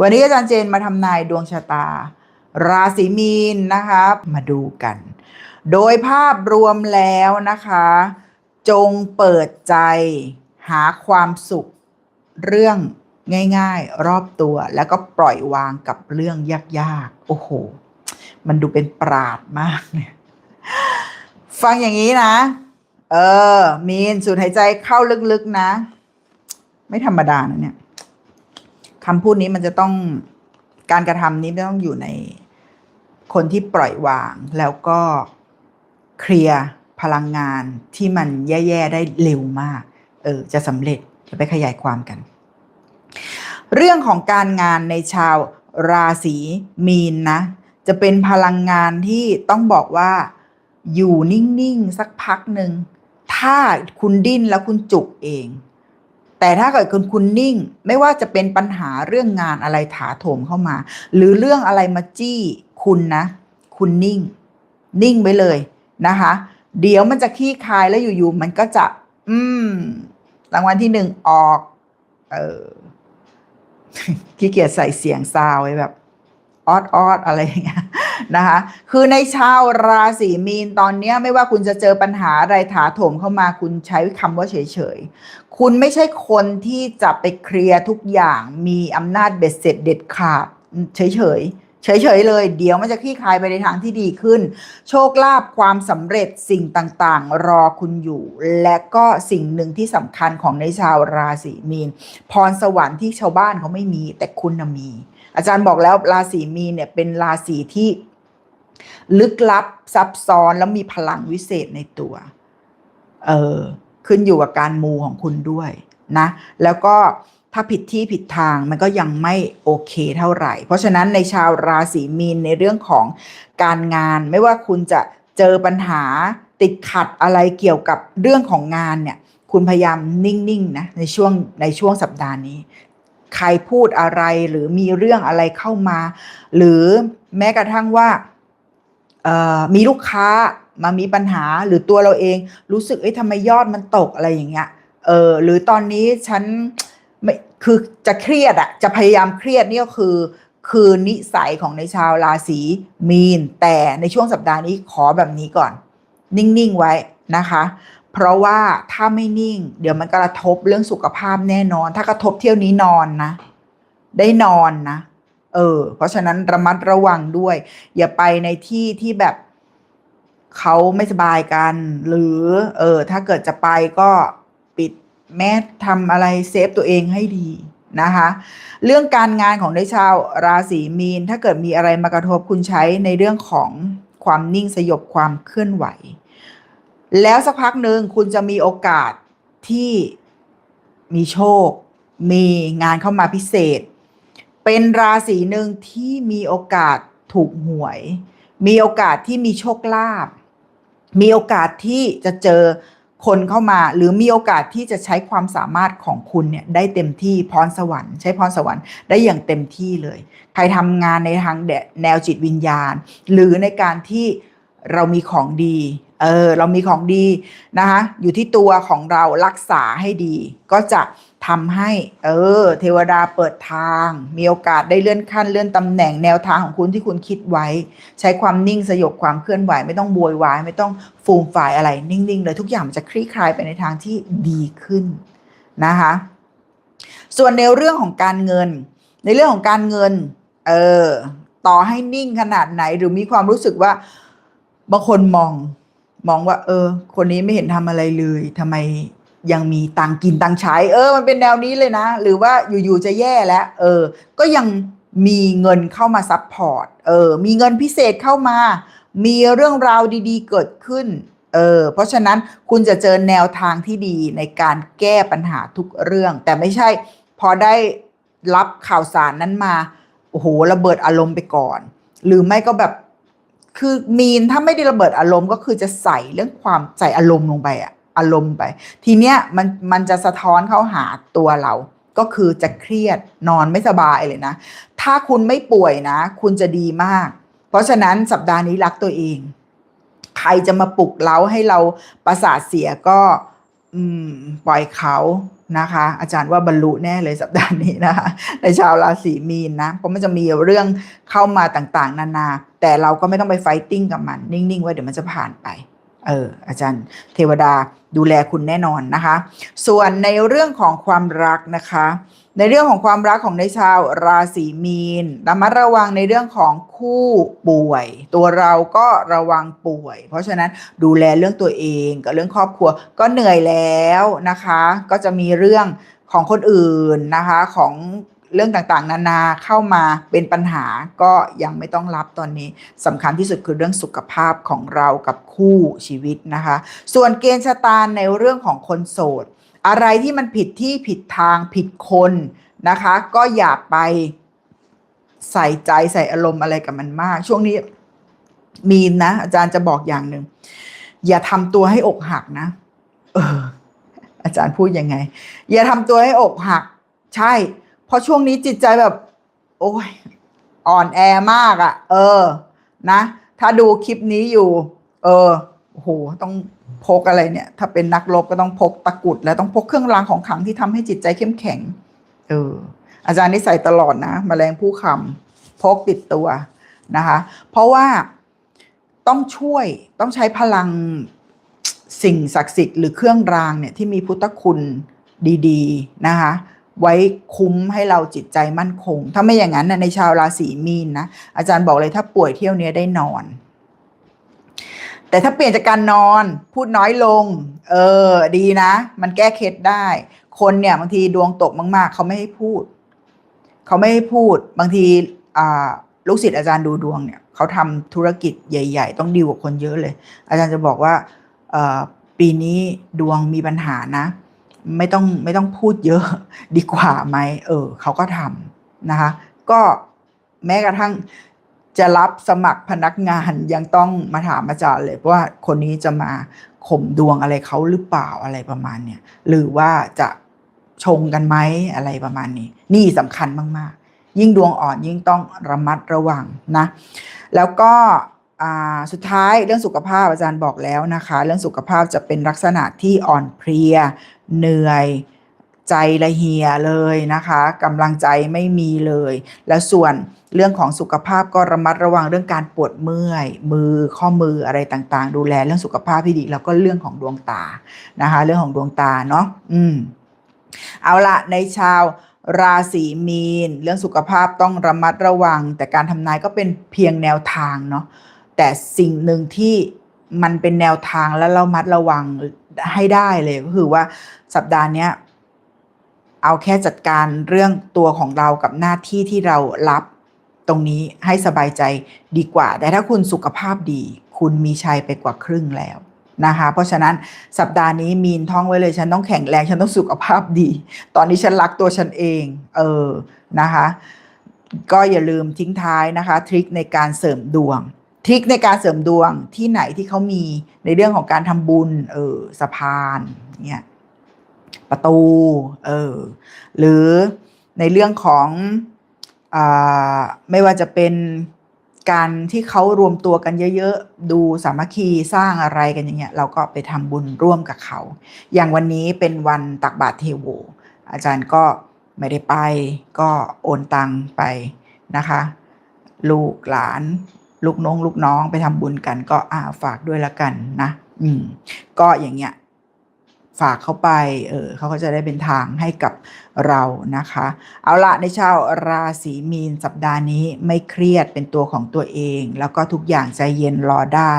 วันนี้อาจารย์เจนมาทำนายดวงชะตา ราศีมีนนะคะมาดูกัน โดยภาพรวมแล้วนะคะ จงเปิดใจหาความสุขเรื่องง่าย ๆ รอบตัวแล้วก็ปล่อยวางกับเรื่องยากๆ โอ้โห มันดูเป็นปราดมากเนี่ยฟังอย่างนี้นะ เออ มีนสูดหายใจเข้าลึกๆนะ ไม่ธรรมดานะเนี่ย คำพูดนี้มันจะต้องการกระทำนี้ต้องอยู่ในคนที่ปล่อยวางแล้วก็เคลียร์พลังงานที่มันแย่ๆได้เร็วมาก เออ จะสำเร็จจะไปขยายความกัน เรื่องของการงานในชาวราศีมีนนะ จะเป็นพลังงานที่ต้องบอกว่า อยู่นิ่ง ๆ สักพักหนึ่ง ถ้าคุณดิ้นแล้วคุณจุกเอง แต่ถ้าเกิดคุณคุณนิ่ง ไม่ว่าจะเป็นปัญหาเรื่องงานอะไรถาโถมเข้ามา หรือเรื่องอะไรมาจี้คุณนะ คุณนิ่ง นิ่งไว้เลยนะคะ เดี๋ยวมันจะขี้คายแล้วอยู่ๆมันก็จะ อืมรางวัลที่หนึ่งออก เออขี้เกียจใส่เสียงซาวไว้แบบออดออดอะไรอย่างเงี้ยนะคะ คือในชาวราศีมีนตอนเนี้ยไม่ว่าคุณจะเจอปัญหาอะไรถาโถมเข้ามาคุณใช้คำว่าเฉย คุณไม่ใช่คนที่จะไปเคลียร์ทุกอย่างมีอำนาจเบ็ดเสร็จเด็ดขาดเฉยๆเฉยๆเลย เดี๋ยวมันจะคลี่คลายไปในทางที่ดีขึ้น โชคลาภความสำเร็จสิ่งต่างๆ รอคุณอยู่ และก็สิ่งหนึ่งที่สำคัญของในชาวราศีมีน พรสวรรค์ที่ชาวบ้านเขาไม่มีแต่คุณมี อาจารย์บอกแล้วราศีมีนเนี่ยเป็นราศีที่ ลึกลับซับซ้อนแล้วมีพลังวิเศษในตัว เออ ขึ้นอยู่กับการมูของคุณด้วยนะแล้วก็ถ้าผิดที่ผิดทางมันก็ยังไม่โอเคเท่าไหร่ เพราะฉะนั้นในชาวราศีมีนในเรื่องของการงาน ไม่ว่าคุณจะเจอปัญหาติดขัดอะไรเกี่ยวกับเรื่องของงานเนี่ยคุณพยายามนิ่งๆนะในช่วงในช่วงสัปดาห์นี้ ใครพูดอะไรหรือมีเรื่องอะไรเข้ามา หรือแม้กระทั่งว่ามีลูกค้า มามีปัญหาหรือตัวเราเองรู้สึกเอ้ยทำไมยอดมันตกอะไรอย่างเงี้ยเออหรือตอนนี้ฉันไม่คือจะเครียดอะจะพยายามเครียดนี่ก็คือ คือนิสัยของในชาวราศีมีน แต่ในช่วงสัปดาห์นี้ขอแบบนี้ก่อน นิ่งๆไว้นะคะ เพราะว่าถ้าไม่นิ่ง เดี๋ยวมันกระทบเรื่องสุขภาพแน่นอน ถ้ากระทบเที่ยวนี้นอนนะ ได้นอนนะ เออ เพราะฉะนั้นระมัดระวังด้วย อย่าไปในที่ที่แบบ เขาไม่สบายกัน หรือเออถ้าเกิดจะไปก็ปิดแมสทำอะไรเซฟตัวเองให้ดีนะคะเรื่องการงานของในชาวราศีมีน ถ้าเกิดมีอะไรมากระทบคุณใช้ในเรื่องของความนิ่งสยบความเคลื่อนไหว แล้วสักพักหนึ่งคุณจะมีโอกาสที่มีโชค มีงานเข้ามาพิเศษ เป็นราศีหนึ่งที่มีโอกาสถูกหวย มีโอกาสที่มีโชคลาภ มีโอกาสที่จะเจอคนเข้ามา หรือมีโอกาสที่จะใช้ความสามารถของคุณเนี่ยได้เต็มที่พรสวรรค์ใช้พรสวรรค์ได้อย่างเต็มที่เลย ใครทำงานในทางแนวจิตวิญญาณ หรือในการที่เรามีของดีเออเรามีของดีนะคะอยู่ที่ตัวของเรารักษาให้ดีก็จะ ทำให้เออ เทวดาเปิดทาง มีโอกาสได้เลื่อนขั้นเลื่อนตำแหน่งแนวทางของคุณที่คุณคิดไว้ ใช้ความนิ่งสยบความเคลื่อนไหว ไม่ต้องโวยวาย ไม่ต้องฟูมฝ่ายอะไร นิ่งๆเลยทุกอย่างมันจะคลี่คลายไปในทางที่ดีขึ้นนะคะ ส่วนในเรื่องของการเงิน ในเรื่องของการเงิน เออต่อให้นิ่งขนาดไหนหรือมีความรู้สึกว่าบางคนมอง มองว่า เออ คนนี้ไม่เห็นทำอะไรเลยทำไม ยังมีตังกินตังใช้ เออ มันเป็นแนวนี้เลยนะ หรือว่าอยู่ๆจะแย่แล้วเออ ก็ยังมีเงินเข้ามาซับพอร์ตเออ มีเงินพิเศษเข้ามา มีเรื่องราวดีๆ เกิดขึ้นเออเพราะฉะนั้นคุณจะเจอแนวทางที่ดีในการแก้ปัญหาทุกเรื่อง แต่ไม่ใช่พอได้รับข่าวสารนั้นมาโอ้โหระเบิดอารมณ์ไปก่อน หรือไม่ก็แบบคือมีนถ้าไม่ได้ระเบิดอารมณ์ก็คือจะใส่เรื่องความใส่อารมณ์ลงไปอะ อารมณ์ไป ทีเนี้ยมันมันจะสะท้อนเข้าหาตัวเรา ก็คือจะเครียดนอนไม่สบายเลยนะ ถ้าคุณไม่ป่วยนะ คุณจะดีมาก เพราะฉะนั้นสัปดาห์นี้รักตัวเอง ใครจะมาปลุกเล้าให้เราประสาทเสียก็อืมปล่อยเขานะคะ อาจารย์ว่าบรรลุแน่เลยสัปดาห์นี้นะคะในชาวราศีมีนนะ เพราะมันจะมีเรื่องเข้ามาต่างๆ นานา แต่เราก็ไม่ต้องไปไฟติ้งกับมัน นิ่งๆไว้เดี๋ยวมันจะผ่านไป เออ อาจารย์เทวดา ดูแลคุณแน่นอนนะคะ ส่วนในเรื่องของความรักนะคะ ในเรื่องของความรักของในชาวราศีมีนระมัดระวังในเรื่องของคู่ป่วย ตัวเราก็ระวังป่วย เพราะฉะนั้นดูแลเรื่องตัวเองกับเรื่องครอบครัวก็เหนื่อยแล้วนะคะ ก็จะมีเรื่องของคนอื่นนะคะของ เรื่องต่างๆ นานาเข้ามาเป็นปัญหาก็ยังไม่ต้องรับตอนนี้สำคัญที่สุดคือเรื่องสุขภาพของเรากับคู่ชีวิตนะคะ ส่วนเกณฑ์ชะตาในเรื่องของคนโสด อะไรที่มันผิดที่ผิดทางผิดคนนะคะ ก็อย่าไปใส่ใจใส่อารมณ์อะไรกับมันมาก ช่วงนี้มีนนะ อาจารย์จะบอกอย่างหนึ่งอย่าทำตัวให้อกหักนะ เออ อาจารย์พูดยังไง อย่าทำตัวให้อกหัก ใช่ ราะช่วงนี้จิตใจแบบ โอ้ยอ่อนแอมากอะ่ะ เออ นะ ถ้าดูคลิปนี้อยู่ เออโหต้องพกอะไรเนี่ย ถ้าเป็นนักรบก็ต้องพกตะกุด แล้วต้องพกเครื่องรางของขลังที่ทำให้จิตใจเข้มแข็ง เออ อาจารย์นี่ใส่ตลอดนะมแมลงผู้คำพกติดตัวนะคะ เพราะว่าต้องช่วยต้องใช้พลังสิ่งศักดิ์สิทธิ์หรือเครื่องรางเนี่ยที่มีพุทธคุณดี ๆ นะคะ ไว้คุ้มให้เราจิตใจมั่นคง ถ้าไม่อย่างนั้นนะในชาวราศีมีนนะอาจารย์บอกเลยถ้าป่วยเที่ยวเนี้ยได้นอน แต่ถ้าเปลี่ยนจากการนอน พูดน้อยลง เออ ดีนะ มันแก้เคล็ดได้ คนเนี่ยบางทีดวงตกมาก ๆ เขาไม่ให้พูด เขาไม่ให้พูด บางทีอ่าลูกศิษย์อาจารย์ดูดวงเนี่ยเขาทำธุรกิจใหญ่ ๆ ต้องดีลกับคนเยอะเลย อาจารย์จะบอกว่าปีนี้ดวงมีปัญหานะ ไม่ต้องไม่ต้องพูดเยอะดีกว่าไหมเออเขาก็ทำนะคะ ก็แม้กระทั่งจะรับสมัครพนักงานยังต้องมาถามอาจารย์เลยว่าคนนี้จะมาข่มดวงอะไรเขาหรือเปล่าอะไรประมาณเนี่ยหรือว่าจะชงกันไหมอะไรประมาณนี้ นี่สำคัญมาก ๆ ยิ่งดวงอ่อนยิ่งต้องระมัดระวังนะ แล้วก็ สุดท้ายเรื่องสุขภาพอาจารย์บอกแล้วนะคะ เรื่องสุขภาพจะเป็นลักษณะที่อ่อนเพลีย เหนื่อย ใจละเหียเลยนะคะกำลังใจไม่มีเลย แล้วส่วนเรื่องของสุขภาพก็ระมัดระวังเรื่องการปวดเมื่อย มือข้อมืออะไรต่างๆ ดูแลเรื่องสุขภาพที่ดีแล้วก็เรื่องของดวงตานะคะ เรื่องของดวงตาเนาะอืมเอาละในชาวราศีมีน เรื่องสุขภาพต้องระมัดระวัง แต่การทำนายก็เป็นเพียงแนวทางเนาะ แต่สิ่งหนึ่งที่มันเป็นแนวทางและเรามัดระวังให้ได้เลยก็คือว่าสัปดาห์นี้เอาแค่จัดการเรื่องตัวของเรากับหน้าที่ที่เรารับตรงนี้ให้สบายใจดีกว่า แต่ถ้าคุณสุขภาพดี คุณมีชัยไปกว่าครึ่งแล้วนะคะ เพราะฉะนั้นสัปดาห์นี้มีนท่องไว้เลย ฉันต้องแข็งแรง ฉันต้องสุขภาพดี ตอนนี้ฉันรักตัวฉันเอง เออ นะคะ ก็อย่าลืมทิ้งท้ายนะคะ ทริคในการเสริมดวง ทริคในการเสริมดวงที่ไหนที่เขามีในเรื่องของการทำบุญ เออสะพานเนี่ยประตู เออ หรือในเรื่องของอไม่ว่าจะเป็นการที่เขารวมตัวกันเยอะๆ ดูสามัคคีสร้างอะไรกันอย่างเงี้ย เราก็ไปทำบุญร่วมกับเขา อย่างวันนี้เป็นวันตักบาตรเทโว อาจารย์ก็ไม่ได้ไป ก็โอนตังไปนะคะ ลูกหลาน ลูกน้องลูกน้องไปทำบุญกัน ก็อ่าฝากด้วยละกันนะ อืม ก็อย่างเงี้ยฝากเข้าไป เออเขาก็จะได้เป็นทางให้กับเรานะคะ เอาละในชาวราศีมีนสัปดาห์นี้ไม่เครียดเป็นตัวของตัวเอง แล้วก็ทุกอย่างใจเย็นรอได้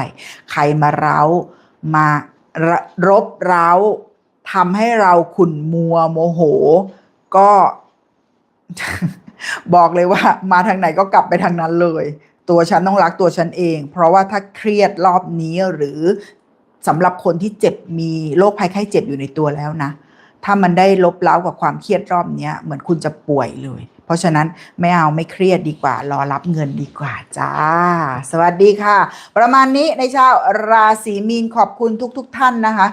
ใครมาเร้ามารบเร้าทำให้เราขุ่นมัวโมโห ก็บอกเลยว่า มาทางไหนก็กลับไปทางนั้นเลย ตัวฉันต้องรักตัวฉันเอง เพราะว่าถ้าเครียดรอบนี้หรือสำหรับคนที่เจ็บมีโรคภัยไข้เจ็บอยู่ในตัวแล้วนะ ถ้ามันได้ลบเล้ากับความเครียดรอบนี้เหมือนคุณจะป่วยเลย เพราะฉะนั้นไม่เอาไม่เครียดดีกว่า รอรับเงินดีกว่าจ้า สวัสดีค่ะ ประมาณนี้ในชาวราศีมีนขอบคุณทุก ๆทท่านนะคะ